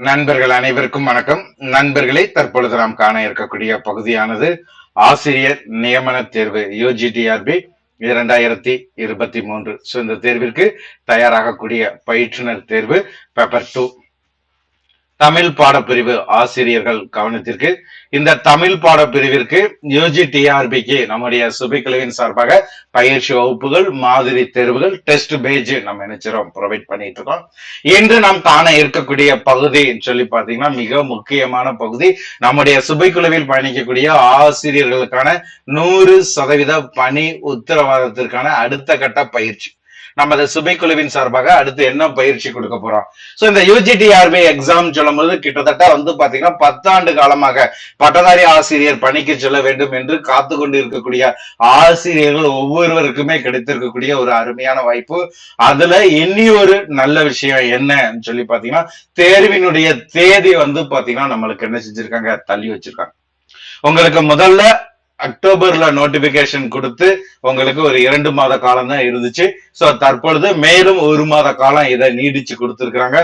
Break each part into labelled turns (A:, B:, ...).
A: நண்பர்கள் அனைவருக்கும் வணக்கம். நண்பர்களே தற்பொழுது நாம் காண இருக்கக்கூடிய பகுதியானது ஆசிரியர் நியமன தேர்வு யூஜிடிஆர்பி இரண்டாயிரத்தி இருபத்தி மூன்று ஸோ இந்த தேர்விற்கு தயாராகக்கூடிய பயிற்றுனர் தேர்வு பேப்பர் டூ தமிழ் பாடப்பிரிவு ஆசிரியர்கள் கவனத்திற்கு இந்த தமிழ் பாடப்பிரிவிற்கு யூஜி டிஆர்பிக்கு நம்முடைய சுபிக்கலையின் சார்பாக பயிற்சி வகுப்புகள் மாதிரி தேர்வுகள் டெஸ்ட் பேஜ் நம்ம நினைச்சிரோம் ப்ரொவைட் பண்ணிட்டு இருக்கோம் இன்று நாம் தானே இருக்கக்கூடிய பகுதி சொல்லி பார்த்தீங்கன்னா மிக முக்கியமான பகுதி. நம்முடைய சுபைக்குழுவில் பயணிக்கக்கூடிய ஆசிரியர்களுக்கான நூறு சதவீத பணி உத்தரவாதத்திற்கான அடுத்த கட்ட பயிற்சி. நமது சுபைக்குழுவின் சார்பாக அடுத்து என்ன பயிற்சி கொடுக்க போறோம்? ஸோ இந்த யூஜிடிஆர்பி எக்ஸாம் சொல்லும்போது கிட்டத்தட்ட வந்து பாத்தீங்கன்னா பத்தாண்டு காலமாக பட்டதாரி ஆசிரியர் பணிக்கு செல்ல வேண்டும் என்று காத்து கொண்டு இருக்கக்கூடிய ஆசிரியர்கள் ஒவ்வொருவருக்குமே கிடைத்திருக்கக்கூடிய ஒரு அருமையான வாய்ப்பு. அதுல இனி ஒரு நல்ல விஷயம் என்னன்னு சொல்லி பாத்தீங்கன்னா தேர்வினுடைய தேதி வந்து பாத்தீங்கன்னா நம்மளுக்கு என்ன செஞ்சிருக்காங்க? தள்ளி வச்சிருக்காங்க. உங்களுக்கு முதல்ல அக்டோபர்ல நோட்டிபிகேஷன் கொடுத்து உங்களுக்கு ஒரு இரண்டு மாத காலம் தான் இருந்துச்சு. சோ தற்பொழுது மேலும் ஒரு மாத காலம் இதை நீடிச்சு கொடுத்துருக்குறாங்க.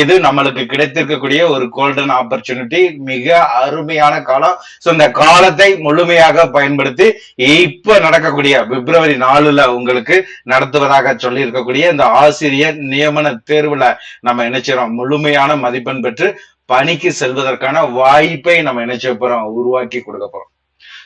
A: இது நம்மளுக்கு கிடைத்திருக்கக்கூடிய ஒரு கோல்டன் ஆப்பர்ச்சுனிட்டி மிக அருமையான காலம். சோ இந்த காலத்தை முழுமையாக பயன்படுத்தி இப்ப நடக்கக்கூடிய பிப்ரவரி நாலுல உங்களுக்கு நடத்துவதாக சொல்லி இருக்கக்கூடிய இந்த ஆசிரியர் நியமன தேர்வுல நம்ம நினைச்சிரோம் முழுமையான மதிப்பெண் பெற்று பணிக்கு செல்வதற்கான வாய்ப்பை நம்ம நினைச்ச போறோம் உருவாக்கி கொடுக்க போறோம்.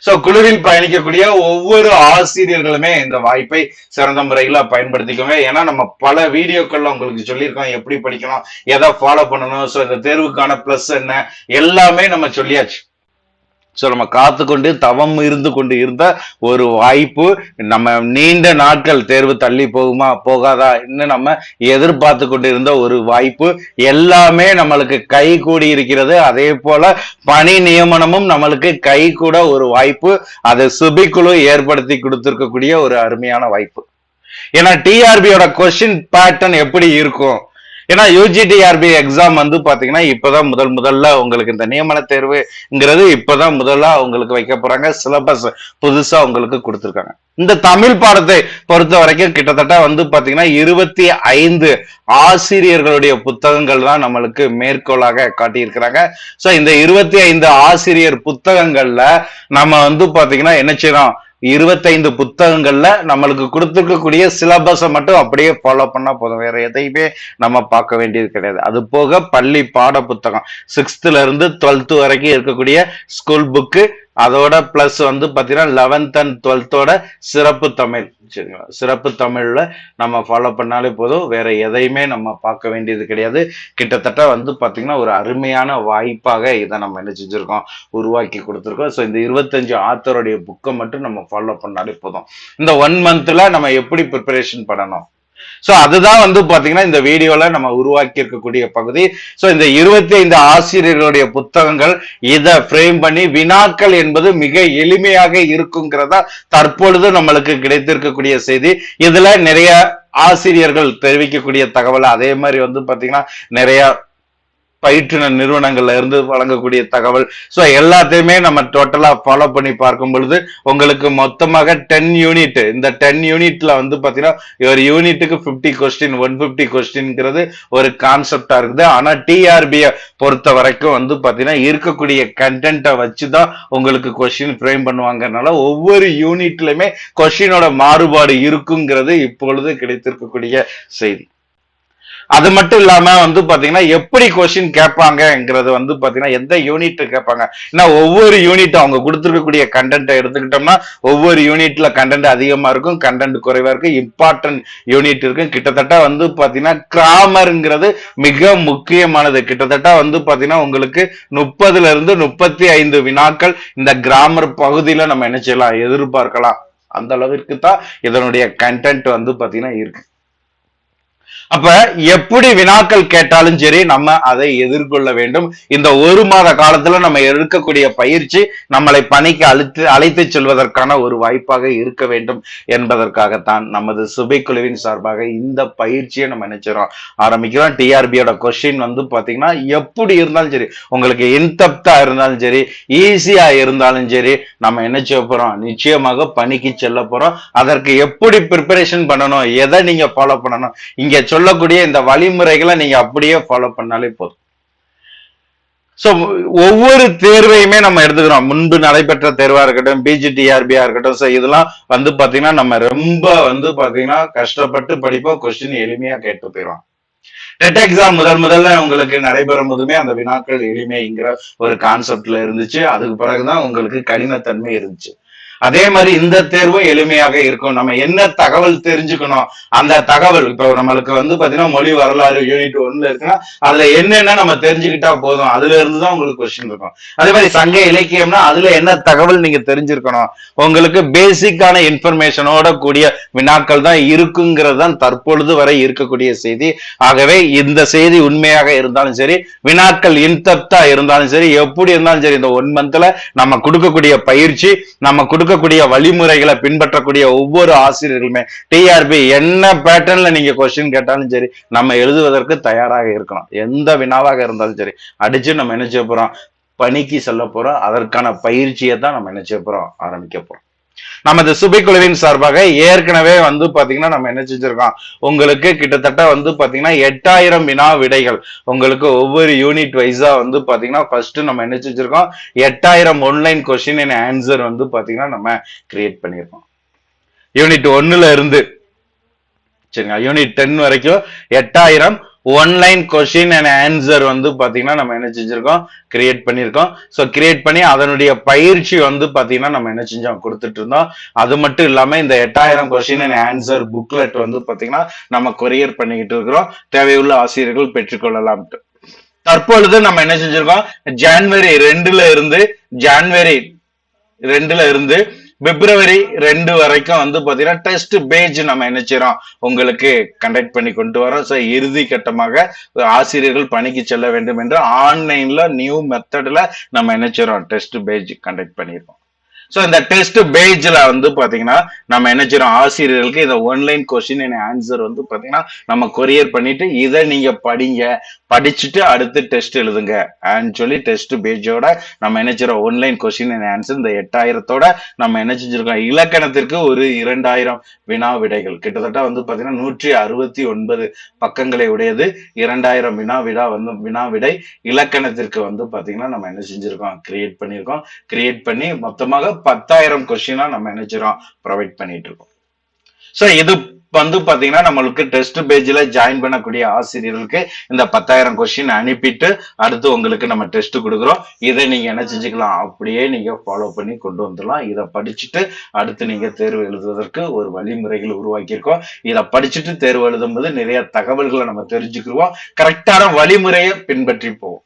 A: சோ குழுவில் பயணிக்கக்கூடிய ஒவ்வொரு ஆசிரியர்களுமே இந்த வாய்ப்பை சிறந்த முறையில பயன்படுத்திக்கவே ஏன்னா நம்ம பல வீடியோக்கள்ல உங்களுக்கு சொல்லியிருக்கோம் எப்படி படிக்கணும் எதை ஃபாலோ பண்ணணும் சோ இந்த தேர்வுக்கான பிளஸ் என்ன எல்லாமே நம்ம சொல்லியாச்சு. சோ நம்ம காத்து கொண்டு தவம் இருந்து கொண்டு இருந்த ஒரு வாய்ப்பு நம்ம நீண்ட நாட்கள் தேர்வு தள்ளி போகுமா போகாதா? இன்னும் நம்ம எதிர்பார்த்து கொண்டு இருந்த ஒரு வாய்ப்பு எல்லாமே நம்மளுக்கு கை கூடி இருக்கிறது. அதே போல பணி நியமனமும் நம்மளுக்கு கை கூட ஒரு வாய்ப்பு. அதை சுபிக்குழு ஏற்படுத்தி கொடுத்திருக்கக்கூடிய ஒரு அருமையான வாய்ப்பு. ஏன்னா டிஆர்பியோட கொஸ்டின் பேட்டர்ன் எப்படி இருக்கும்? ஏன்னா யூஜிடிஆர்பி எக்ஸாம் வந்து பாத்தீங்கன்னா இப்பதான் முதல் முதல்ல உங்களுக்கு இந்த நியமன தேர்வுங்கிறது இப்பதான் முதல்ல உங்களுக்கு வைக்க போறாங்க. சிலபஸ் புதுசா உங்களுக்கு கொடுத்துருக்காங்க. இந்த தமிழ் பாடத்தை பொறுத்த வரைக்கும் கிட்டத்தட்ட வந்து பாத்தீங்கன்னா இருபத்தி ஐந்து ஆசிரியர்களுடைய புத்தகங்கள் தான் நம்மளுக்கு மேற்கோளாக காட்டியிருக்கிறாங்க. சோ இந்த இருபத்தி ஐந்து ஆசிரியர் புத்தகங்கள்ல நம்ம வந்து பாத்தீங்கன்னா என்ன செய்யறோம்? இருபத்தைந்து புத்தகங்கள்ல நம்மளுக்கு கொடுத்துருக்கக்கூடிய சிலபஸை மட்டும் அப்படியே ஃபாலோ பண்ணா போதும். வேற எதையுமே நம்ம பார்க்க வேண்டியது கிடையாது. அது போக பள்ளி பாட புத்தகம் சிக்ஸ்த்ல இருந்து டுவெல்த் வரைக்கும் இருக்கக்கூடிய ஸ்கூல் புக்கு அதோட பிளஸ் வந்து பார்த்தீங்கன்னா லெவன்த் அண்ட் டுவெல்த்தோட சிறப்பு தமிழ் சரிங்களா? சிறப்பு தமிழில் நம்ம ஃபாலோ பண்ணாலே போதும். வேற எதையுமே நம்ம பார்க்க வேண்டியது கிடையாது. கிட்டத்தட்ட வந்து பார்த்தீங்கன்னா ஒரு அருமையான வாய்ப்பாக இதை நம்ம என்ன செஞ்சுருக்கோம்? உருவாக்கி கொடுத்துருக்கோம். ஸோ இந்த இருபத்தஞ்சு ஆத்தருடைய புக்கை மட்டும் நம்ம ஃபாலோ பண்ணாலே போதும். இந்த ஒன் மந்த்தில் நம்ம எப்படி ப்ரிப்பரேஷன் பண்ணணும்? சோ அதுதான் வந்து பாத்தீங்கன்னா இந்த வீடியோல நம்ம உருவாக்கி இருக்கக்கூடிய பகுதி. சோ இந்த இருபத்தி ஐந்து ஆசிரியர்களுடைய புத்தகங்கள் இதை ஃப்ரேம் பண்ணி வினாக்கள் என்பது மிக எளிமையாக இருக்குங்கிறதா தற்பொழுது நம்மளுக்கு கிடைத்திருக்கக்கூடிய செய்தி. இதுல நிறைய ஆசிரியர்கள் தெரிவிக்கக்கூடிய தகவல் அதே மாதிரி வந்து பாத்தீங்கன்னா நிறைய பயிற்றுனர் நிறுவனங்கள்ல இருந்து வழங்கக்கூடிய தகவல். ஸோ எல்லாத்தையுமே நம்ம டோட்டலா ஃபாலோ பண்ணி பார்க்கும் பொழுது உங்களுக்கு மொத்தமாக டென் யூனிட் இந்த டென் யூனிட்ல வந்து பாத்தீங்கன்னா ஒரு யூனிட்டுக்கு ஃபிஃப்டி கொஸ்டின் ஒன் பிப்டி கொஸ்டின்ங்கிறது ஒரு கான்செப்டா இருக்குது. ஆனா டிஆர்பியை பொறுத்த வரைக்கும் வந்து பாத்தீங்கன்னா இருக்கக்கூடிய கண்டென்ட்டை வச்சுதான் உங்களுக்கு கொஸ்டின் ஃப்ரேம் பண்ணுவாங்கனால ஒவ்வொரு யூனிட்லயுமே கொஸ்டினோட மாறுபாடு இருக்குங்கிறது இப்பொழுது கிடைத்திருக்கக்கூடிய செய்தி. அது மட்டும் இல்லாம வந்து பாத்தீங்கன்னா எப்படி கொஸ்டின் கேட்பாங்கங்கிறது வந்து பாத்தீங்கன்னா எந்த யூனிட் கேட்பாங்க? ஏன்னா ஒவ்வொரு யூனிட் அவங்க கொடுத்துருக்கக்கூடிய கண்டென்ட்டை எடுத்துக்கிட்டோம்னா ஒவ்வொரு யூனிட்ல கண்டென்ட் அதிகமா இருக்கும் கண்டென்ட் குறைவா இருக்கும் இம்பார்ட்டன்ட் யூனிட் இருக்கும். கிட்டத்தட்ட வந்து பாத்தீங்கன்னா கிராமருங்கிறது மிக முக்கியமானது. கிட்டத்தட்ட வந்து பாத்தீங்கன்னா உங்களுக்கு முப்பதுல இருந்து முப்பத்தி ஐந்து வினாக்கள் இந்த கிராமர் பகுதியில நம்ம என்ன செய்யலாம்? எதிர்பார்க்கலாம். அந்த அளவிற்கு தான் இதனுடைய கண்டென்ட் வந்து பாத்தீங்கன்னா இருக்கு. அப்ப எப்படி வினாக்கள் கேட்டாலும் சரி நம்ம அதை எதிர்கொள்ள வேண்டும். இந்த ஒரு மாத காலத்துல நம்ம எடுக்கக்கூடிய பயிற்சி நம்மளை பணிக்கு அழைத்து அழைத்து செல்வதற்கான ஒரு வாய்ப்பாக இருக்க வேண்டும் என்பதற்காகத்தான் நமது சுபை குழுவின் சார்பாக இந்த பயிற்சியை நம்ம நினைச்சிடறோம் ஆரம்பிக்கிறோம். டிஆர்பியோட கொஸ்டின் வந்து பாத்தீங்கன்னா எப்படி இருந்தாலும் சரி உங்களுக்கு இன்தப்தா இருந்தாலும் சரி ஈஸியா இருந்தாலும் சரி நம்ம என்ன செய்ய போறோம்? நிச்சயமாக பணிக்கு செல்ல போறோம். அதற்கு எப்படி ப்ரிப்பரேஷன் பண்ணணும்? எதை நீங்க ஃபாலோ பண்ணணும்? இங்க சொல்லக்கூடிய இந்த வழிமுறைகளை நீங்க அப்படியே ஃபாலோ பண்ணாலே போதும். சோ ஒவ்வொரு தேர்வையுமே நம்ம எடுத்துக்கிறோம். முன்பு நடைபெற்ற தேர்வா இருக்கட்டும் பிஜிடிஆர்பியா இருக்கட்டும் சோ இதெல்லாம் வந்து பாத்தீங்கன்னா நம்ம ரொம்ப வந்து பாத்தீங்கன்னா கஷ்டப்பட்டு படிப்போம் கொஸ்டின் எளிமையா கேட்டு போயிடும் டெட் எக்ஸாம் முதல் முதல்ல உங்களுக்கு நடைபெறும் போதுமே அந்த வினாக்கள் எளிமைங்கிற ஒரு கான்செப்ட்ல இருந்துச்சு. அதுக்கு பிறகுதான் உங்களுக்கு கடினத்தன்மை இருந்துச்சு. அதே மாதிரி இந்த தேர்வும் எளிமையாக இருக்கும். நம்ம என்ன தகவல் தெரிஞ்சுக்கணும்? அந்த தகவல் இப்போ நம்மளுக்கு வந்து பாத்தீங்கன்னா மொழி வரலாறு யூனிட் ஒன்ல இருக்குன்னா அதுல என்னென்ன நம்ம தெரிஞ்சுக்கிட்டா போதும்? அதுல இருந்து தான் உங்களுக்கு கொஸ்டின் இருக்கும். அதே மாதிரி சங்க இலக்கியம்னா அதுல என்ன தகவல் நீங்க தெரிஞ்சிருக்கணும்? உங்களுக்கு பேசிக்கான இன்ஃபர்மேஷனோட கூடிய வினாக்கள் தான் இருக்குங்கிறது தான் தற்பொழுது வரை இருக்கக்கூடிய செய்தி. ஆகவே இந்த செய்தி உண்மையாக இருந்தாலும் சரி வினாக்கள் இன்தப்தா இருந்தாலும் சரி எப்படி இருந்தாலும் சரி இந்த ஒன் மந்த்ல நம்ம கொடுக்கக்கூடிய பயிற்சி நம்ம கொடுக்கக்கூடிய வழிமுறைகளை பின்பற்றக்கூடிய ஒவ்வொரு ஆசிரியர்களுமே டிஆர்பி என்ன பேட்டர்ன்ல நீங்க கொஸ்டின் கேட்டாலும் சரி நம்ம எழுதுவதற்கு தயாராக இருக்கணும் எந்த வினாவாக இருந்தாலும் சரி அடிச்சு நம்ம என்ன செய்ய போறோம்? பணிக்கு செல்ல போறோம். அதற்கான பயிற்சியை தான் நம்ம என்ன செய்ய போறோம்? ஆரம்பிக்க போறோம். நமது சுபைக்குழுவின் சார்பாக ஏற்கனவே வந்து பாத்தீங்கன்னா நம்ம என்ன செஞ்சிருக்கோம்? உங்களுக்கு கிட்டத்தட்ட வந்து பாத்தீங்கன்னா எட்டாயிரம் வினா விடைகள். உங்களுக்கு ஒவ்வொரு யூனிட் வைஸா வந்து பாத்தீங்கன்னா ஃபர்ஸ்ட் நம்ம என்ன செஞ்சிருக்கோம்? எட்டாயிரம் ஒன்லைன் கொஸ்டின் அண்ட் ஆன்சர் வந்து பாத்தீங்கன்னா நம்ம கிரியேட் பண்ணியிருக்கோம் யூனிட் ஒன்னுல இருந்து சரிங்களா? யூனிட் டென் வரைக்கும் எட்டாயிரம் ஒன்லைன் கொஸ்டின் அண்ட் ஆன்சர் வந்து பாத்தீங்கன்னா நம்ம என்ன செஞ்சிருக்கோம்? கிரியேட் பண்ணியிருக்கோம் ஸோ கிரியேட் பண்ணி அதனுடைய பயிற்சி வந்து பாத்தீங்கன்னா நம்ம என்ன செஞ்சோம்? கொடுத்துட்டு இருந்தோம். அது மட்டும் இல்லாம இந்த எட்டாயிரம் கொஷின் அண்ட் ஆன்சர் புக்லெட் வந்து பாத்தீங்கன்னா நம்ம கொரியர் பண்ணிக்கிட்டு இருக்கிறோம். தேவையுள்ள ஆசிரியர்கள் பெற்றுக்கொள்ளலாம்ட்டு. தற்பொழுது நம்ம என்ன செஞ்சிருக்கோம்? ஜான்வரி ரெண்டுல இருந்து ஜான்வரி ரெண்டுல இருந்து பிப்ரவரி ரெண்டு வரைக்கும் வந்து பாத்தீங்கன்னா டெஸ்ட் பேஜ் நம்ம என்ன செய்யறோம் உங்களுக்கு கண்டக்ட் பண்ணி கொண்டு வரோம் ஸோ இறுதி கட்டமாக ஆசிரியர்கள் பணிக்கு செல்ல வேண்டும் என்று ஆன்லைன்ல நியூ மெத்தட்ல நம்ம என்ன செய்யறோம் டெஸ்ட் பேஜ் கண்டக்ட் பண்ணியிருக்கோம் ஸோ இந்த டெஸ்ட் பேஜ்ல வந்து பாத்தீங்கன்னா நம்ம என்ன செய்யறோம் ஆசிரியர்களுக்கு இந்த ஒன்லைன் கொஸ்டின் அண்ட் ஆன்சர் வந்து பாத்தீங்கன்னா நம்ம கொரியர் பண்ணிட்டு இதை நீங்க படிங்க. படிச்சுட்டு அடுத்து டெஸ்ட் எழுதுங்க. அண்ட் சொல்லி டெஸ்ட் பேஜோட நம்ம என்ன செய்றோம் ஒன்லைன் கொஸ்டின் அண்ட் ஆன்சர் இந்த எட்டாயிரத்தோட நம்ம என்ன செஞ்சிருக்கோம்? இலக்கணத்திற்கு ஒரு இரண்டாயிரம் வினா விடைகள் கிட்டத்தட்ட வந்து பாத்தீங்கன்னா நூற்றி அறுபத்தி ஒன்பது பக்கங்களை உடையது. இரண்டாயிரம் வினா விடா வந்து வினா விடை இலக்கணத்திற்கு வந்து பாத்தீங்கன்னா நம்ம என்ன செஞ்சிருக்கோம்? கிரியேட் பண்ணியிருக்கோம் கிரியேட் பண்ணி மொத்தமாக பத்தாயிரம் கொஸ்டினா நம்ம நினைச்சிரோம் ப்ரொவைட் பண்ணிட்டு இருக்கோம். ஸோ இது வந்து பாத்தீங்கன்னா நம்மளுக்கு டெஸ்ட் பேஜ்ல ஜாயின் பண்ணக்கூடிய ஆசிரியர்களுக்கு இந்த பத்தாயிரம் கொஸ்டின் அனுப்பிட்டு அடுத்து உங்களுக்கு நம்ம டெஸ்ட் கொடுக்குறோம். இதை நீங்க என்ன செஞ்சுக்கலாம்? அப்படியே நீங்க ஃபாலோ பண்ணி கொண்டு வந்துடலாம். இதை படிச்சுட்டு அடுத்து நீங்க தேர்வு எழுதுவதற்கு ஒரு வழிமுறைகள் உருவாக்கியிருக்கோம். இதை படிச்சுட்டு தேர்வு எழுதும்போது நிறைய தகவல்களை நம்ம தெரிஞ்சுக்கிடுவோம். கரெக்டான வழிமுறையை பின்பற்றி போவோம்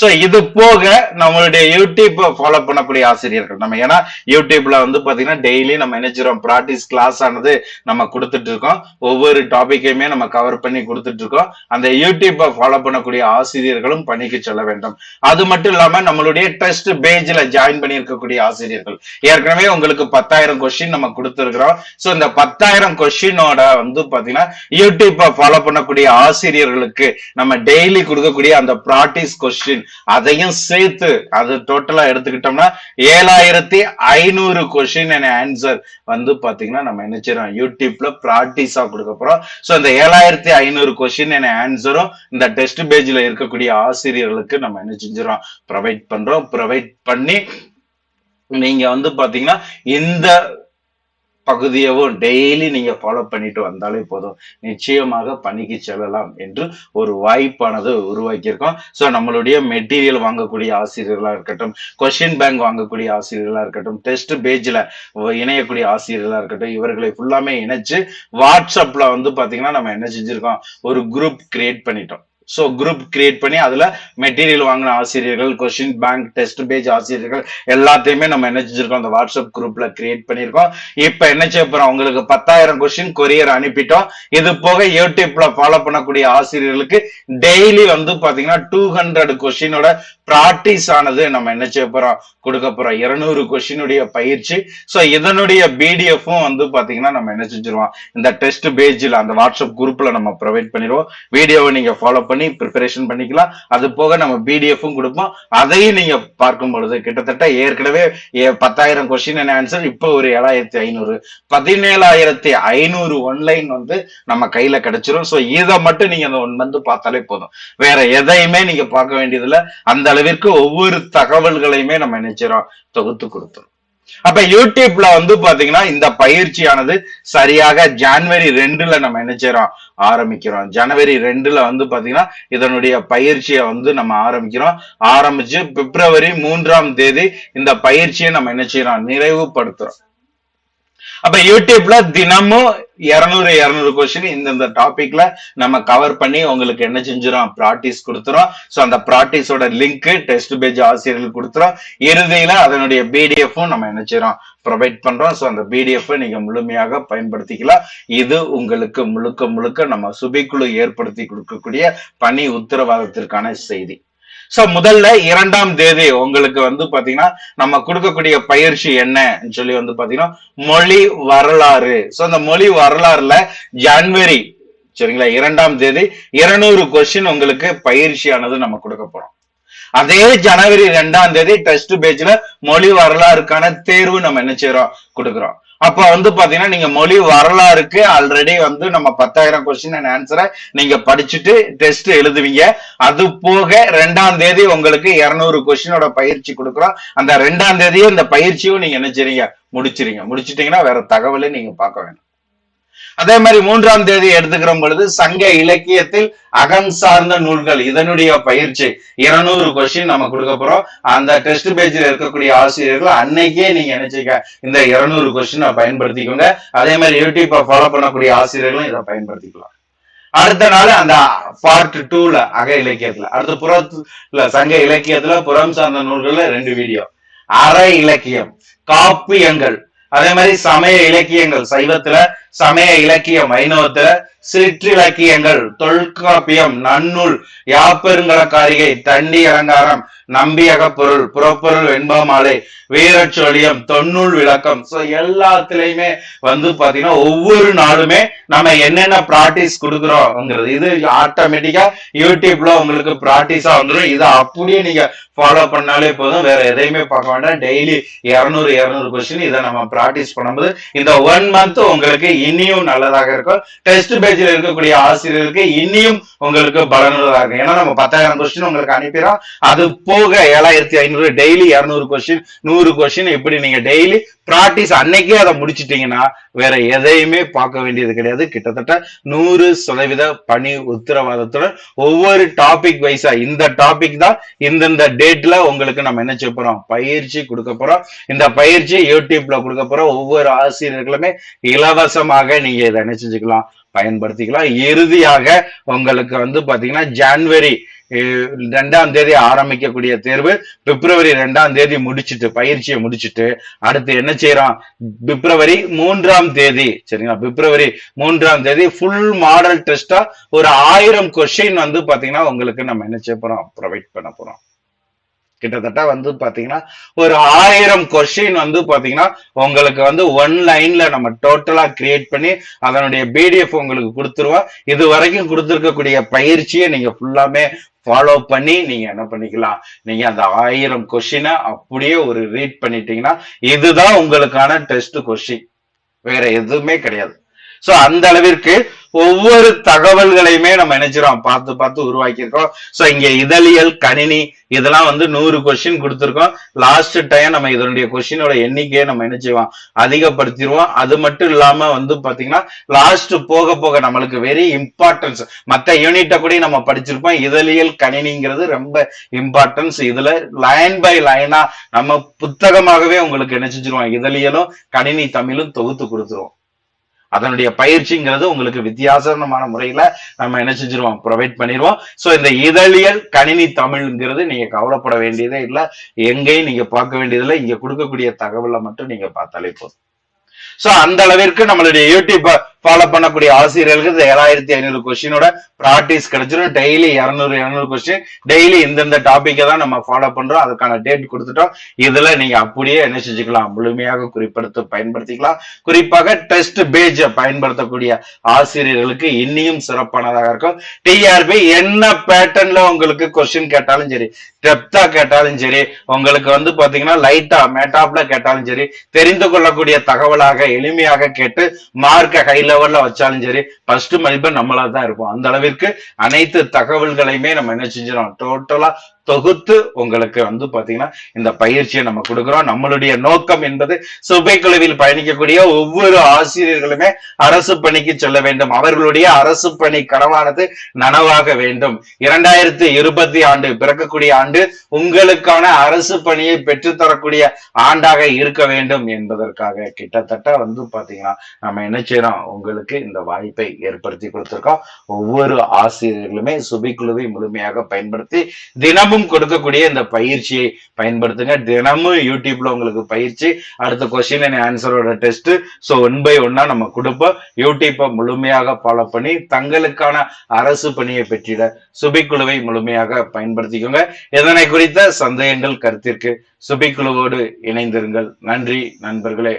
A: சோ இது போக நம்மளுடைய யூடியூப் ஃபாலோ பண்ணக்கூடிய ஆசிரியர்கள் நம்ம. ஏன்னா யூடியூப்ல வந்து பாத்தீங்கன்னா டெய்லி நம்ம நினைச்சிரோம் ப்ராக்டிஸ் கிளாஸ் ஆனது நம்ம கொடுத்துட்டு இருக்கோம். ஒவ்வொரு டாபிக்கையுமே நம்ம கவர் பண்ணி கொடுத்துட்டு இருக்கோம். அந்த யூடியூப்பை ஃபாலோ பண்ணக்கூடிய ஆசிரியர்களும் பணிக்கு செல்ல வேண்டும். அது மட்டும் இல்லாம நம்மளுடைய டெஸ்ட் பேஜ்ல ஜாயின் பண்ணியிருக்கக்கூடிய ஆசிரியர்கள். ஏற்கனவே உங்களுக்கு பத்தாயிரம் கொஸ்டின் நம்ம கொடுத்துருக்கிறோம். சோ இந்த பத்தாயிரம் கொஸ்டினோட வந்து பாத்தீங்கன்னா யூடியூப்பை ஃபாலோ பண்ணக்கூடிய ஆசிரியர்களுக்கு நம்ம டெய்லி கொடுக்கக்கூடிய அந்த ப்ராக்டிஸ் கொஸ்டின் அதையும் சேர்த்து அது டோட்டலா எடுத்துக்கிட்டோம்னா ஏழாயிரத்தி ஐநூறு கொஸ்டின் என ஆன்சர் வந்து பாத்தீங்கன்னா நம்ம என்ன செய்யறோம்? யூடியூப்ல ப்ராக்டிஸா கொடுக்க போறோம். சோ இந்த ஏழாயிரத்தி ஐநூறு கொஸ்டின் என ஆன்சரும் இந்த டெஸ்ட் பேஜ்ல இருக்கக்கூடிய ஆசிரியர்களுக்கு நம்ம என்ன செஞ்சிடறோம்? ப்ரொவைட் பண்றோம். ப்ரொவைட் பண்ணி நீங்க வந்து பாத்தீங்கன்னா இந்த பகுதியவும் டெய்லி நீங்க ஃபாலோ பண்ணிட்டு வந்தாலே போதும். நிச்சயமாக பணிக்கு செல்லலாம் என்று ஒரு வாய்ப்பானது உருவாக்கியிருக்கோம். ஸோ நம்மளுடைய மெட்டீரியல் வாங்கக்கூடிய ஆசிரியர்களாக இருக்கட்டும் கொஷின் பேங்க் வாங்கக்கூடிய ஆசிரியர்களாக இருக்கட்டும் டெஸ்ட் பேஜில் இணையக்கூடிய ஆசிரியர்களாக இருக்கட்டும் இவர்களை ஃபுல்லாமே இணைச்சு வாட்ஸ்அப்பில் வந்து பார்த்தீங்கன்னா நம்ம என்ன செஞ்சுருக்கோம்? ஒரு குரூப் கிரியேட் பண்ணிட்டோம். ஸோ குரூப் கிரியேட் பண்ணி அதுல மெட்டீரியல் வாங்கின ஆசிரியர்கள் கொஸ்டின் பேங்க் டெஸ்ட் பேஜ் ஆசிரியர்கள் எல்லாத்தையுமே நம்ம என்ன செஞ்சிருக்கோம்? அந்த வாட்ஸ்அப் குரூப்ல கிரியேட் பண்ணியிருக்கோம். இப்போ என்ன செய்ய போகிறோம் உங்களுக்கு பத்தாயிரம் கொஸ்டின் கொரியர் அனுப்பிட்டோம். இது போக யூடியூப்ல ஃபாலோ பண்ணக்கூடிய ஆசிரியர்களுக்கு டெய்லி வந்து பாத்தீங்கன்னா டூ ஹண்ட்ரட் கொஸ்டினோட ப்ராக்டிஸ் ஆனது நம்ம என்ன செய்ய போறோம்? கொடுக்க போறோம். இருநூறு கொஸ்டினுடைய பயிற்சி. ஸோ இதனுடைய பிடிஎஃப்பும் வந்து பாத்தீங்கன்னா நம்ம என்ன செஞ்சிருவோம்? இந்த டெஸ்ட் பேஜ்ல அந்த வாட்ஸ்அப் குரூப்ல நம்ம ப்ரொவைட் பண்ணிடுவோம் வீடியோவை நீங்க ஃபாலோ பண்ணி ப்ரிப்பரேஷன் பண்ணிக்கலாம். அது போக நம்ம பிடிஎஃப்பும் கொடுப்போம். அதையும் நீங்க பார்க்கும் பொழுது கிட்டத்தட்ட ஏற்கனவே ஏ- பத்தாயிரம் கொஸ்டின் அண்ட் ஆன்சர் இப்போ ஒரு ஏழாயிரத்தி ஐநூறு. பதினேழாயிரத்தி ஐநூறு ஒன்லைன் வந்து நம்ம கையில கிடைச்சிரும். ஸோ இதை மட்டும் நீங்க அந்த ஒன் மந்த் பார்த்தாலே போதும். வேற எதையுமே நீங்க பார்க்க வேண்டியதில்லை. அந்த அளவிற்கு ஒவ்வொரு தகவல்களையுமே நம்ம நினைச்சிரோம் தொகுத்து கொடுத்துரும் அப்ப யூடியூப்ல வந்து பாத்தீங்கன்னா இந்த பயிற்சியானது சரியாக ஜனவரி ரெண்டுல நம்ம என்ன செய்யறோம் ஆரம்பிக்கிறோம். ஜனவரி ரெண்டுல வந்து பாத்தீங்கன்னா இதனுடைய பயிற்சியை வந்து நம்ம ஆரம்பிக்கிறோம். ஆரம்பிச்சு பிப்ரவரி மூன்றாம் தேதி இந்த பயிற்சியை நம்ம என்ன செய்யறோம் நிறைவுபடுத்துறோம். அப்ப யூடியூப்ல தினமும் இருநூறு இருநூறு கொஸ்டின் இந்தந்த டாபிக்ல நம்ம கவர் பண்ணி உங்களுக்கு என்ன செஞ்சிடும் ப்ராக்டிஸ் கொடுத்துரும். ஸோ அந்த ப்ராக்டிஸோட லிங்க் டெஸ்ட் பேஜ் ஆசிரியர்கள் கொடுத்துரும். இறுதியில அதனுடைய பிடிஎஃப்பும் நம்ம என்ன செய்யறோம் ப்ரொவைட் பண்றோம். ஸோ அந்த பிடிஎஃப் நீங்க முழுமையாக பயன்படுத்திக்கலாம். இது உங்களுக்கு முழுக்க முழுக்க நம்ம சுபிக்குழு ஏற்படுத்தி கொடுக்கக்கூடிய பணி உத்தரவாதத்திற்கான செய்தி. சோ முதல்ல இரண்டாம் தேதி உங்களுக்கு வந்து பாத்தீங்கன்னா நம்ம கொடுக்கக்கூடிய பயிற்சி என்னன்னு சொல்லி வந்து பாத்தீங்கன்னா மொழி வரலாறு. சோ அந்த மொழி வரலாறுல ஜனவரி சரிங்களா இரண்டாம் தேதி இருநூறு கொஸ்டின் உங்களுக்கு பயிற்சியானது நம்ம கொடுக்க போறோம். அதே ஜனவரி ரெண்டாம் தேதி டெஸ்ட் பேஜ்ல மொழி வரலாறுக்கான தேர்வு நம்ம என்ன செய்யறோம் கொடுக்குறோம். அப்ப வந்து பாத்தீங்கன்னா நீங்க மொழி வரலாறுக்கு ஆல்ரெடி வந்து நம்ம பத்தாயிரம் கொஸ்டின் அண்ட் ஆன்சரை நீங்க படிச்சுட்டு டெஸ்ட் எழுதுவீங்க. அது போக ரெண்டாம் தேதி உங்களுக்கு இருநூறு கொஸ்டினோட பயிற்சி கொடுக்குறோம். அந்த ரெண்டாம் தேதியும் இந்த பயிற்சியும் நீங்க என்ன செய்றீங்க முடிச்சிருங்க. முடிச்சிட்டீங்கன்னா வேற தகவலை நீங்க பார்க்க வேணும் அதே மாதிரி மூன்றாம் தேதி எடுத்துக்கிற பொழுது சங்க இலக்கியத்தில் அகம் சார்ந்த நூல்கள் இதனுடைய பயிற்சி. இருநூறு கொஸ்டின் நம்ம கொடுக்க போறோம். அந்த டெஸ்ட் பேஜ்ல இருக்கக்கூடிய ஆசிரியர்கள் அன்னைக்கே நீங்க நினைச்சுக்க இந்த இருநூறு கொஸ்டினை பயன்படுத்திக்கோங்க. அதே மாதிரி யூடியூப்பை ஃபாலோ பண்ணக்கூடிய ஆசிரியர்களும் இதை பயன்படுத்திக்கலாம். அடுத்த நாள் அந்த பார்ட் டூல அக இலக்கியத்துல அடுத்து புறத்துல சங்க இலக்கியத்துல புறம் சார்ந்த நூல்கள்ல ரெண்டு வீடியோ அற இலக்கியம் காப்பியங்கள். அதே மாதிரி சமய இலக்கியங்கள் சைவத்துல சமய இலக்கியம் வைணவத்துல சிற்றிலக்கியங்கள் தொல்காப்பியம் நன்னூல் யாப்பெருங்கலக்காரிகை தண்டி அலங்காரம் நம்பியக பொருள் புறப்பொருள் வெண்பமாலை வீரச்சொலியம் தொன்னூல் விளக்கம். சோ எல்லாத்துலயுமே வந்து பாத்தீங்கன்னா ஒவ்வொரு நாளுமே நம்ம என்னென்ன ப்ராக்டிஸ் கொடுக்குறோம்ங்கிறது இது ஆட்டோமேட்டிக்கா யூடியூப்ல உங்களுக்கு ப்ராக்டிஸா வந்துடும் இதை அப்படியே நீங்க ஃபாலோ பண்ணாலே போதும். வேற எதையுமே பார்க்க வேண்டாம். டெய்லி இருநூறு இருநூறு கொஸ்டின் இதை நம்ம ப்ராக்டிஸ் பண்ணும்போது இந்த ஒன் மந்த் உங்களுக்கு இனியும் நல்லதாக இருக்கும். டெஸ்ட் பேஜ்ல இருக்கக்கூடிய ஆசிரியருக்கு இனியும் உங்களுக்கு பலனுள்ளதாக இருக்கும். ஏன்னா நம்ம பத்தாயிரம் கொஸ்டின் உங்களுக்கு அனுப்பிடுறோம் அது போக ஏழாயிரத்தி ஐநூறு டெய்லி இரநூறு கொஸ்டின் நூறு கொஸ்டின் இப்படி நீங்க டெய்லி ப்ராக்டிஸ் அன்னைக்கே அதை முடிச்சிட்டீங்கன்னா வேற எதையுமே பார்க்க வேண்டியது கிடையாது. கிட்டத்தட்ட நூறு சதவீத பணி உத்தரவாதத்துடன் ஒவ்வொரு டாபிக் வைஸா இந்த டாபிக் தான் இந்தந்த டேட்ல உங்களுக்கு நம்ம என்ன செய்ய போறோம்? பயிற்சி கொடுக்க போறோம். இந்த பயிற்சி யூடியூப்ல கொடுக்க போறோம். ஒவ்வொரு ஆசிரியர்களுமே இலவசமாக நீங்க இதை என்ன செஞ்சுக்கலாம்? பயன்படுத்திக்கலாம். இறுதியாக உங்களுக்கு வந்து பாத்தீங்கன்னா ஜான்வரி ரெண்டாம் தேதி ஆரம்பிக்கக்கூடிய தேர்வு பிப்ரவரி ரெண்டாம் தேதி முடிச்சிட்டு பயிற்சியை முடிச்சிட்டு அடுத்து என்ன செய்யறோம்? பிப்ரவரி மூன்றாம் தேதி சரிங்களா? பிப்ரவரி மூன்றாம் தேதி ஃபுல் மாடல் டெஸ்டா ஒரு ஆயிரம் கொஸ்டின் வந்து பாத்தீங்கன்னா உங்களுக்கு நம்ம என்ன செய்ய போறோம்? ப்ரொவைட் பண்ண போறோம். கிட்டத்தட்ட வந்து பாத்தீங்கன்னா ஒரு ஆயிரம் கொஸ்டின் வந்து பாத்தீங்கன்னா உங்களுக்கு வந்து ஒன் லைன்ல நம்ம டோட்டலா கிரியேட் பண்ணி அதனுடைய பிடிஎஃப் உங்களுக்கு கொடுத்துருவோம் இது வரைக்கும் கொடுத்துருக்கக்கூடிய பயிற்சியை நீங்க ஃபுல்லாமே ஃபாலோ பண்ணி நீங்க என்ன பண்ணிக்கலாம்? நீங்க அந்த ஆயிரம் கொஸ்டினை அப்படியே ஒரு ரீட் பண்ணிட்டீங்கன்னா இதுதான் உங்களுக்கான டெஸ்ட் கொஸ்டின் வேற எதுவுமே கிடையாது. சோ அந்த அளவிற்கு ஒவ்வொரு தகவல்களையுமே நம்ம நினைச்சிரோம் பார்த்து பார்த்து உருவாக்கியிருக்கோம் சோ இங்க இதழியல் கணினி இதெல்லாம் வந்து நூறு கொஸ்டின் கொடுத்துருக்கோம். லாஸ்ட் டைம் நம்ம இதனுடைய கொஸ்டினோட எண்ணிக்கையை நம்ம என்ன செய்வோம் அதிகப்படுத்திடுவோம் அது மட்டும் இல்லாம வந்து பாத்தீங்கன்னா லாஸ்ட் போக போக நம்மளுக்கு வெரி இம்பார்ட்டன்ஸ் மத்த யூனிட்ட கூட நம்ம படிச்சிருப்போம். இதழியல் கணினிங்கிறது ரொம்ப இம்பார்ட்டன்ஸ் இதுல லைன் பை லைனா நம்ம புத்தகமாகவே உங்களுக்கு என்ன செஞ்சிருவோம் இதழியலும் கணினி தமிழும் தொகுத்து கொடுத்துருவோம். அதனுடைய பயிற்சிங்கிறது உங்களுக்கு வித்தியாசமான முறையில நம்ம என்ன செஞ்சிருவோம்? ப்ரொவைட் பண்ணிடுவோம் சோ இந்த இதழியல் கணினி தமிழ்ங்கிறது நீங்க கவலைப்பட வேண்டியதே இல்ல. எங்கேயும் நீங்க பார்க்க வேண்டியதில்லை. இங்க கொடுக்கக்கூடிய தகவலை மட்டும் நீங்க பார்த்தாலே போதும். ஸோ அந்த அளவிற்கு நம்மளுடைய யூடியூப்பை ஃபாலோ பண்ணக்கூடிய ஆசிரியர்களுக்கு இந்த ஏழாயிரத்தி ஐநூறு கொஸ்டினோட ப்ராக்டிஸ் கிடைச்சிடும் டெய்லி இரநூறு இரநூறு கொஸ்டின் டெய்லி இந்தந்த டாப்பிக்கை தான் நம்ம ஃபாலோ பண்றோம். அதுக்கான டேட் கொடுத்துட்டோம். இதுல நீங்க அப்படியே என்ன செஞ்சுக்கலாம்? முழுமையாக குறிப்பிடுத்து பயன்படுத்திக்கலாம். குறிப்பாக டெஸ்ட் பேஜ் பயன்படுத்தக்கூடிய ஆசிரியர்களுக்கு இன்னியும் சிறப்பானதாக இருக்கும். டிஆர்பி என்ன பேட்டர்ன்ல உங்களுக்கு கொஸ்டின் கேட்டாலும் சரி டெப்தா கேட்டாலும் சரி உங்களுக்கு வந்து பாத்தீங்கன்னா லைட்டா மேட்டாப்ல கேட்டாலும் சரி தெரிந்து கொள்ளக்கூடிய தகவலாக எளிமையாக கேட்டு மார்க்க ஹைல லெவல்ல வச்சாலும் சரி ஃபர்ஸ்ட் மதிப்பெண் நம்மளா தான் இருக்கும். அந்த அளவிற்கு அனைத்து தகவல்களையுமே நம்ம என்ன செஞ்சிடும் டோட்டலா தொகுத்து உங்களுக்கு வந்து பாத்தீங்கன்னா இந்த பயிற்சியை நம்ம கொடுக்கிறோம். நம்மளுடைய நோக்கம் என்பது சுபை குழுவில் பயணிக்கக்கூடிய ஒவ்வொரு ஆசிரியர்களுமே அரசு பணிக்கு செல்ல வேண்டும். அவர்களுடைய அரசு பணி கனவானது நனவாக வேண்டும். இரண்டாயிரத்தி இருபத்தி ஆண்டு பிறக்கக்கூடிய ஆண்டு உங்களுக்கான அரசு பணியை பெற்றுத்தரக்கூடிய ஆண்டாக இருக்க வேண்டும் என்பதற்காக கிட்டத்தட்ட வந்து பாத்தீங்கன்னா நம்ம என்ன செய்யறோம்? உங்களுக்கு இந்த வாய்ப்பை ஏற்படுத்தி கொடுத்திருக்கோம். ஒவ்வொரு ஆசிரியர்களுமே சுபிக்குழுவை முழுமையாக பயன்படுத்தி தினம் தினமும் கொடுக்கக்கூடிய இந்த பயிற்சியை பயன்படுத்துங்க. தினமும் யூடியூப்ல உங்களுக்கு பயிற்சி அடுத்த கொஸ்டின் அண்ட் ஆன்சரோட டெஸ்ட் ஸோ ஒன் பை ஒன்னா நம்ம கொடுப்போம். யூடியூப்பை முழுமையாக ஃபாலோ பண்ணி தங்களுக்கான அரசு பணியை பெற்றிட சுபிக்குழுவை முழுமையாக பயன்படுத்திக்கோங்க. இதனை குறித்த சந்தேகங்கள் கருத்திற்கு சுபிக்குழுவோடு இணைந்திருங்கள். நன்றி நண்பர்களே.